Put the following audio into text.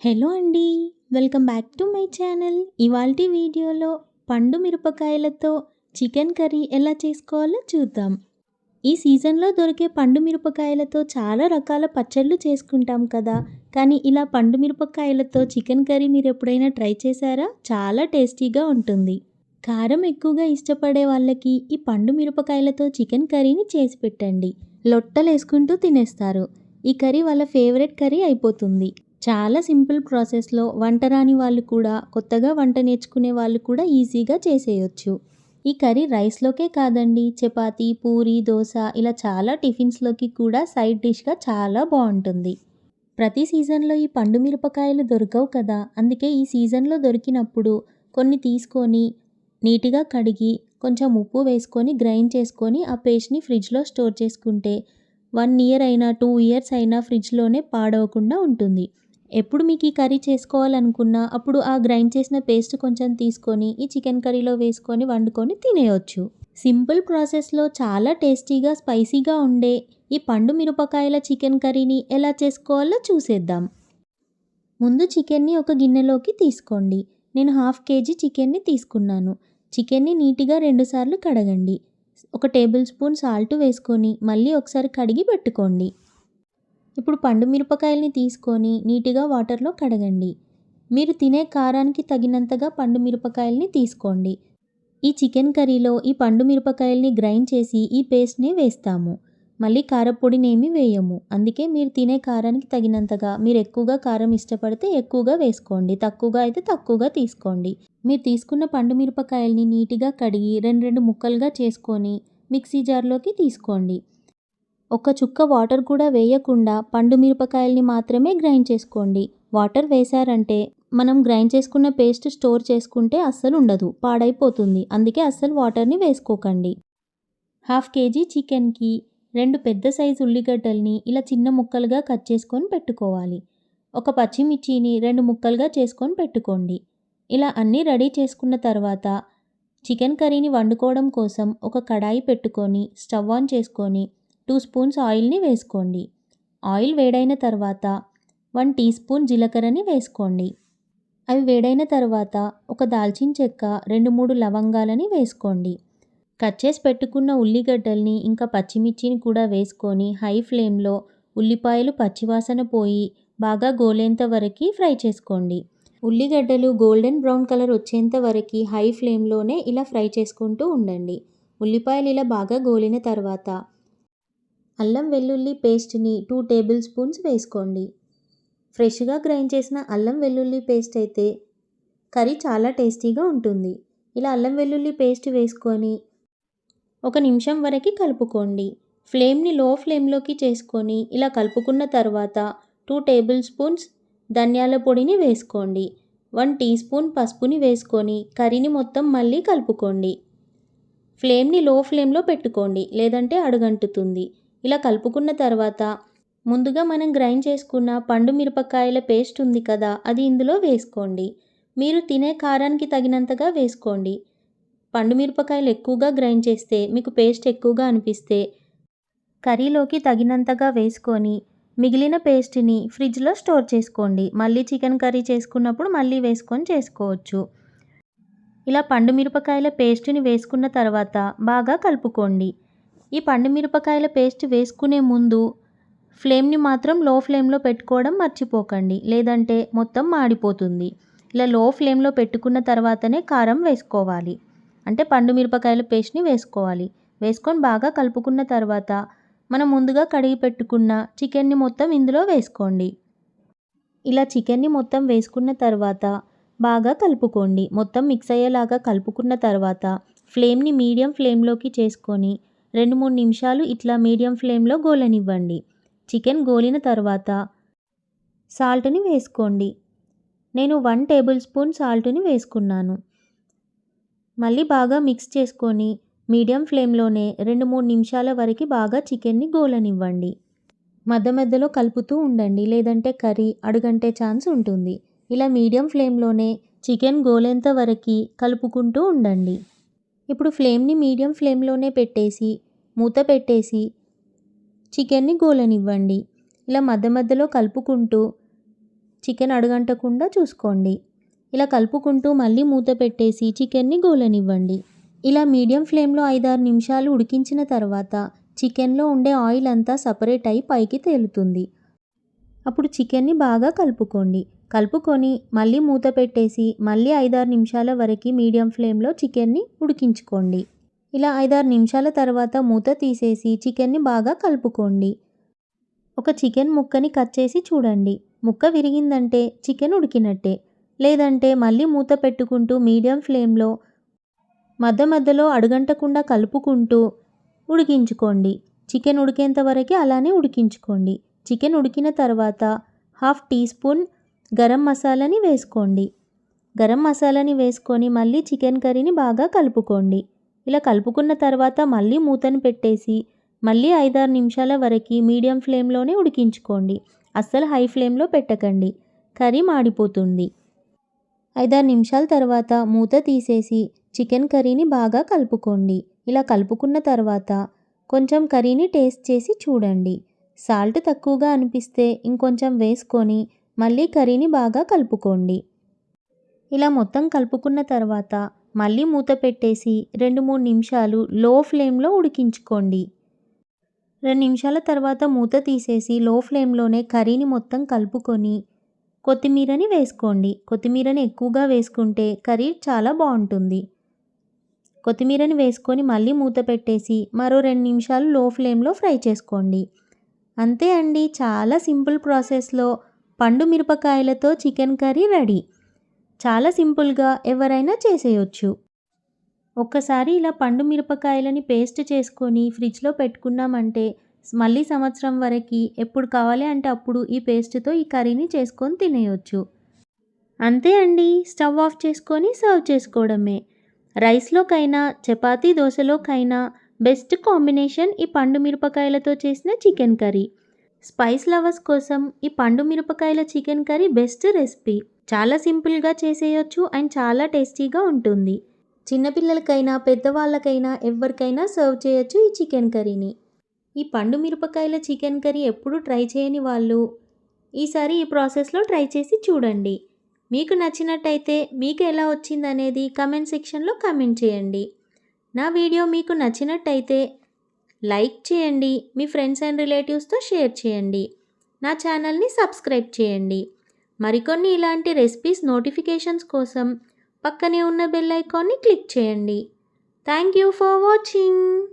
Hello అండి welcome back to my channel. ఇవాల్టి వీడియోలో పండు మిరపకాయలతో చికెన్ కర్రీ ఎలా చేసుకోవాలో చూద్దాం. ఈ సీజన్లో దొరికే పండు మిరపకాయలతో చాలా రకాల పచ్చళ్ళు చేసుకుంటాం కదా. కానీ ఇలా పండు మిరపకాయలతో చికెన్ కర్రీ మీరు ఎప్పుడైనా ట్రై చేశారా? చాలా టేస్టీగా ఉంటుంది. కారం ఎక్కువగా ఇష్టపడే వాళ్ళకి ఈ పండు మిరపకాయలతో చికెన్ కర్రీని చేసి పెట్టండి. లొట్టలు వేసుకుంటూ తినేస్తారు. ఈ కర్రీ వాళ్ళ ఫేవరెట్ కర్రీ అయిపోతుంది. చాలా సింపుల్ ప్రాసెస్లో వంట రాని వాళ్ళు కూడా కొత్తగా వంట నేర్చుకునే వాళ్ళు కూడా ఈజీగా చేసేయచ్చు. ఈ కర్రీ రైస్లోకే కాదండి. చపాతి పూరి దోశ ఇలా చాలా టిఫిన్స్లోకి కూడా సైడ్ డిష్గా చాలా బాగుంటుంది ప్రతి సీజన్లో ఈ పండు మిరపకాయలు దొరకవు కదా! అందుకే ఈ సీజన్లో దొరికినప్పుడు కొన్ని తీసుకొని నీట్గా కడిగి కొంచెం ఉప్పు వేసుకొని గ్రైండ్ చేసుకొని ఆ పేస్ట్ని ఫ్రిడ్జ్లో స్టోర్ చేసుకుంటే వన్ ఇయర్ అయినా టూ ఇయర్స్ అయినా ఫ్రిడ్జ్లోనే పాడవకుండా ఉంటుంది. ఎప్పుడు మీకు ఈ కర్రీ చేసుకోవాలనుకున్నా అప్పుడు ఆ గ్రైండ్ చేసిన పేస్ట్ కొంచెం తీసుకొని ఈ చికెన్ కర్రీలో వేసుకొని వండుకొని తినేయొచ్చు. సింపుల్ ప్రాసెస్లో చాలా టేస్టీగా స్పైసీగా ఉండే ఈ పండు మిరపకాయల చికెన్ కర్రీని ఎలా చేసుకోవాలో చూసేద్దాం. ముందు చికెన్ని ఒక గిన్నెలోకి తీసుకోండి. నేను హాఫ్ కేజీ చికెన్ని తీసుకున్నాను. చికెన్ని నీట్గా రెండుసార్లు కడగండి. ఒక టేబుల్ స్పూన్ సాల్ట్ వేసుకొని మళ్ళీ ఒకసారి కడిగి పెట్టుకోండి. ఇప్పుడు పండు మిరపకాయల్ని తీసుకొని నీట్గా వాటర్లో కడగండి. మీరు తినే కారానికి తగినంతగా పండు మిరపకాయల్ని తీసుకోండి. ఈ చికెన్ కర్రీలో ఈ పండు మిరపకాయల్ని గ్రైండ్ చేసి ఈ పేస్ట్ని వేస్తాము. మళ్ళీ కారపొడినేమి వేయము. అందుకే మీరు తినే కారానికి తగినంతగా మీరు ఎక్కువగా కారం ఇష్టపడితే ఎక్కువగా వేసుకోండి. తక్కువగా అయితే తక్కువగా తీసుకోండి. మీరు తీసుకున్న పండు మిరపకాయల్ని నీట్గా కడిగి రెండు రెండు ముక్కలుగా చేసుకొని మిక్సీ జార్లోకి తీసుకోండి. ఒక చుక్క వాటర్ కూడా వేయకుండా పండు మిరపకాయల్ని మాత్రమే గ్రైండ్ చేసుకోండి. వాటర్ వేశారంటే మనం గ్రైండ్ చేసుకున్న పేస్ట్ స్టోర్ చేసుకుంటే అస్సలు ఉండదు పాడైపోతుంది. అందుకే అస్సలు వాటర్ని వేసుకోకండి. హాఫ్ కేజీ చికెన్కి రెండు పెద్ద సైజు ఉల్లిగడ్డల్ని ఇలా చిన్న ముక్కలుగా కట్ చేసుకొని పెట్టుకోవాలి. ఒక పచ్చిమిర్చిని రెండు ముక్కలుగా చేసుకొని పెట్టుకోండి. ఇలా అన్నీ రెడీ చేసుకున్న తర్వాత చికెన్ కర్రీని వండుకోవడం కోసం ఒక కడాయి పెట్టుకొని స్టవ్ ఆన్ చేసుకొని టూ స్పూన్స్ ఆయిల్ని వేసుకోండి. ఆయిల్ వేడైన తర్వాత వన్ టీ స్పూన్ జీలకర్రని వేసుకోండి. అవి వేడైన తర్వాత ఒక దాల్చిన చెక్క రెండు మూడు లవంగాలని వేసుకోండి. కట్ చేసి పెట్టుకున్న ఉల్లిగడ్డల్ని ఇంకా పచ్చిమిర్చిని కూడా వేసుకొని హై ఫ్లేమ్లో ఉల్లిపాయలు పచ్చివాసన పోయి బాగా గోలేంత వరకు ఫ్రై చేసుకోండి. ఉల్లిగడ్డలు గోల్డెన్ బ్రౌన్ కలర్ వచ్చేంత వరకు హై ఫ్లేమ్లోనే ఇలా ఫ్రై చేసుకుంటూ ఉండండి. ఉల్లిపాయలు ఇలా బాగా గోలిన తర్వాత అల్లం వెల్లుల్లి పేస్ట్ని టూ టేబుల్ స్పూన్స్ వేసుకోండి. ఫ్రెష్గా గ్రైండ్ చేసిన అల్లం వెల్లుల్లి పేస్ట్ అయితే కర్రీ చాలా టేస్టీగా ఉంటుంది. ఇలా అల్లం వెల్లుల్లి పేస్ట్ వేసుకొని ఒక నిమిషం వరకు కలుపుకోండి. ఫ్లేమ్ని లో ఫ్లేమ్లోకి చేసుకొని ఇలా కలుపుకున్న తర్వాత టూ టేబుల్ స్పూన్స్ ధనియాల పొడిని వేసుకోండి. వన్ టీ స్పూన్ పసుపుని వేసుకొని కర్రీని మొత్తం మళ్ళీ కలుపుకోండి. ఫ్లేమ్ని లో ఫ్లేమ్లో పెట్టుకోండి. లేదంటే అడుగంటుతుంది. ఇలా కలుపుకున్న తర్వాత ముందుగా మనం గ్రైండ్ చేసుకున్న పండు మిరపకాయల పేస్ట్ ఉంది కదా అది ఇందులో వేసుకోండి. మీరు తినే కారానికి తగినంతగా వేసుకోండి. పండు మిరపకాయలు ఎక్కువగా గ్రైండ్ చేస్తే మీకు పేస్ట్ ఎక్కువగా అనిపిస్తే కర్రీలోకి తగినంతగా వేసుకొని మిగిలిన పేస్ట్ని ఫ్రిడ్జ్లో స్టోర్ చేసుకోండి. మళ్ళీ చికెన్ కర్రీ చేసుకున్నప్పుడు మళ్ళీ వేసుకొని చేసుకోవచ్చు. ఇలా పండు మిరపకాయల పేస్ట్ని వేసుకున్న తర్వాత బాగా కలుపుకోండి. ఈ పండు మిరపకాయల పేస్ట్ వేసుకునే ముందు ఫ్లేమ్ని మాత్రం లో ఫ్లేమ్లో పెట్టుకోవడం మర్చిపోకండి. లేదంటే మొత్తం మాడిపోతుంది. ఇలా లో ఫ్లేమ్లో పెట్టుకున్న తర్వాతనే కారం వేసుకోవాలి. అంటే పండు మిరపకాయల పేస్ట్ని వేసుకోవాలి. వేసుకొని బాగా కలుపుకున్న తర్వాత మనం ముందుగా కడిగి పెట్టుకున్న చికెన్ని మొత్తం ఇందులో వేసుకోండి. ఇలా చికెన్ని మొత్తం వేసుకున్న తర్వాత బాగా కలుపుకోండి. మొత్తం మిక్స్ అయ్యేలాగా కలుపుకున్న తర్వాత ఫ్లేమ్ని మీడియం ఫ్లేమ్లోకి చేసుకొని రెండు మూడు నిమిషాలు ఇట్లా మీడియం ఫ్లేమ్లో గోలనివ్వండి. చికెన్ గోలిన తర్వాత సాల్ట్ని వేసుకోండి. నేను వన్ టేబుల్ స్పూన్ సాల్ట్ని వేసుకున్నాను. మళ్ళీ బాగా మిక్స్ చేసుకొని మీడియం ఫ్లేమ్లోనే రెండు మూడు నిమిషాల వరకు బాగా చికెన్ని గోలనివ్వండి. మధ్య మధ్యలో కలుపుతూ ఉండండి. లేదంటే కర్రీ అడుగంటే ఛాన్స్ ఉంటుంది. ఇలా మీడియం ఫ్లేమ్లోనే చికెన్ గోలేంత వరకు కలుపుకుంటూ ఉండండి. ఇప్పుడు ఫ్లేమ్ని మీడియం ఫ్లేమ్లోనే పెట్టేసి మూత పెట్టేసి చికెన్ని గోలనివ్వండి. ఇలా మధ్య మధ్యలో కలుపుకుంటూ చికెన్ అడగంటకుండా చూసుకోండి. ఇలా కలుపుకుంటూ మళ్ళీ మూత పెట్టేసి చికెన్ని గోలనివ్వండి. ఇలా మీడియం ఫ్లేమ్లో ఐదారు నిమిషాలు ఉడికించిన తర్వాత చికెన్లో ఉండే ఆయిల్ అంతా సపరేట్ అయి పైకి తేలుతుంది. అప్పుడు చికెన్ని బాగా కలుపుకోండి. కలుపుకొని మళ్ళీ మూత పెట్టేసి మళ్ళీ ఐదారు నిమిషాల వరకు మీడియం ఫ్లేమ్లో చికెన్ని ఉడికించుకోండి. ఇలా ఐదారు నిమిషాల తర్వాత మూత తీసేసి చికెన్ని బాగా కలుపుకోండి. ఒక చికెన్ ముక్కని కట్ చేసి చూడండి. ముక్క విరిగిందంటే చికెన్ ఉడికినట్టే. లేదంటే మళ్ళీ మూత పెట్టుకుంటూ మీడియం ఫ్లేమ్లో మధ్య మధ్యలో అడుగంటకుండా కలుపుకుంటూ ఉడికించుకోండి. చికెన్ ఉడికేంత వరకు అలానే ఉడికించుకోండి. చికెన్ ఉడికిన తర్వాత హాఫ్ టీ స్పూన్ గరం మసాలాని వేసుకోండి. గరం మసాలాని వేసుకొని మళ్ళీ చికెన్ కర్రీని బాగా కలుపుకోండి. ఇలా కలుపుకున్న తర్వాత మళ్ళీ మూతను పెట్టేసి మళ్ళీ ఐదారు నిమిషాల వరకు మీడియం ఫ్లేమ్లోనే ఉడికించుకోండి. అస్సలు హై ఫ్లేమ్లో పెట్టకండి. కర్రీ మాడిపోతుంది. ఐదారు నిమిషాల తర్వాత మూత తీసేసి చికెన్ కర్రీని బాగా కలుపుకోండి. ఇలా కలుపుకున్న తర్వాత కొంచెం కర్రీని టేస్ట్ చేసి చూడండి. సాల్ట్ తక్కువగా అనిపిస్తే ఇంకొంచెం వేసుకొని మళ్ళీ కర్రీని బాగా కలుపుకోండి. ఇలా మొత్తం కలుపుకున్న తర్వాత మళ్ళీ మూత పెట్టేసి రెండు మూడు నిమిషాలు లో ఫ్లేమ్లో ఉడికించుకోండి. రెండు నిమిషాల తర్వాత మూత తీసేసి లో ఫ్లేమ్లోనే కర్రీని మొత్తం కలుపుకొని కొత్తిమీరని వేసుకోండి. కొత్తిమీరని ఎక్కువగా వేసుకుంటే కర్రీ చాలా బాగుంటుంది. కొత్తిమీరని వేసుకొని మళ్ళీ మూత పెట్టేసి మరో రెండు నిమిషాలు లో ఫ్లేమ్లో ఫ్రై చేసుకోండి. అంతే అండి. చాలా సింపుల్ ప్రాసెస్లో పండు మిరపకాయలతో చికెన్ కర్రీ రెడీ. చాలా సింపుల్గా ఎవరైనా చేసేయచ్చు. ఒక్కసారి ఇలా పండు మిరపకాయలని పేస్ట్ చేసుకొని ఫ్రిడ్జ్లో పెట్టుకున్నామంటే మళ్ళీ సంవత్సరం వరకు ఎప్పుడు కావాలి అంటే అప్పుడు ఈ పేస్ట్తో ఈ కర్రీని చేసుకొని తినేయొచ్చు. అంతే అండి. స్టవ్ ఆఫ్ చేసుకొని సర్వ్ చేసుకోవడమే. రైస్లోకైనా చపాతీ దోశలోకైనా బెస్ట్ కాంబినేషన్ ఈ పండు మిరపకాయలతో చేసిన చికెన్ కర్రీ. స్పైస్ లవర్స్ కోసం ఈ పండు మిరపకాయల చికెన్ కర్రీ బెస్ట్ రెసిపీ. చాలా సింపుల్గా చేసేయచ్చు అండ్ చాలా టేస్టీగా ఉంటుంది. చిన్నపిల్లలకైనా పెద్దవాళ్ళకైనా ఎవరికైనా సర్వ్ చేయొచ్చు ఈ చికెన్ కర్రీని. ఈ పండు మిరపకాయల చికెన్ కర్రీ ఎప్పుడు ట్రై చేయని వాళ్ళు ఈసారి ఈ ప్రాసెస్లో ట్రై చేసి చూడండి. మీకు నచ్చినట్టయితే మీకు ఎలా వచ్చిందనేది కమెంట్ సెక్షన్లో కమెంట్ చేయండి. నా వీడియో మీకు నచ్చినట్టయితే లైక్ చేయండి మీ ఫ్రెండ్స్ అండ్ రిలేటివ్స్తో షేర్ చేయండి నా ఛానల్ని సబ్స్క్రైబ్ చేయండి. మరికొన్ని ఇలాంటి రెసిపీస్ నోటిఫికేషన్స్ కోసం పక్కనే ఉన్న బెల్ ఐకాన్ని క్లిక్ చేయండి. Thank you for watching.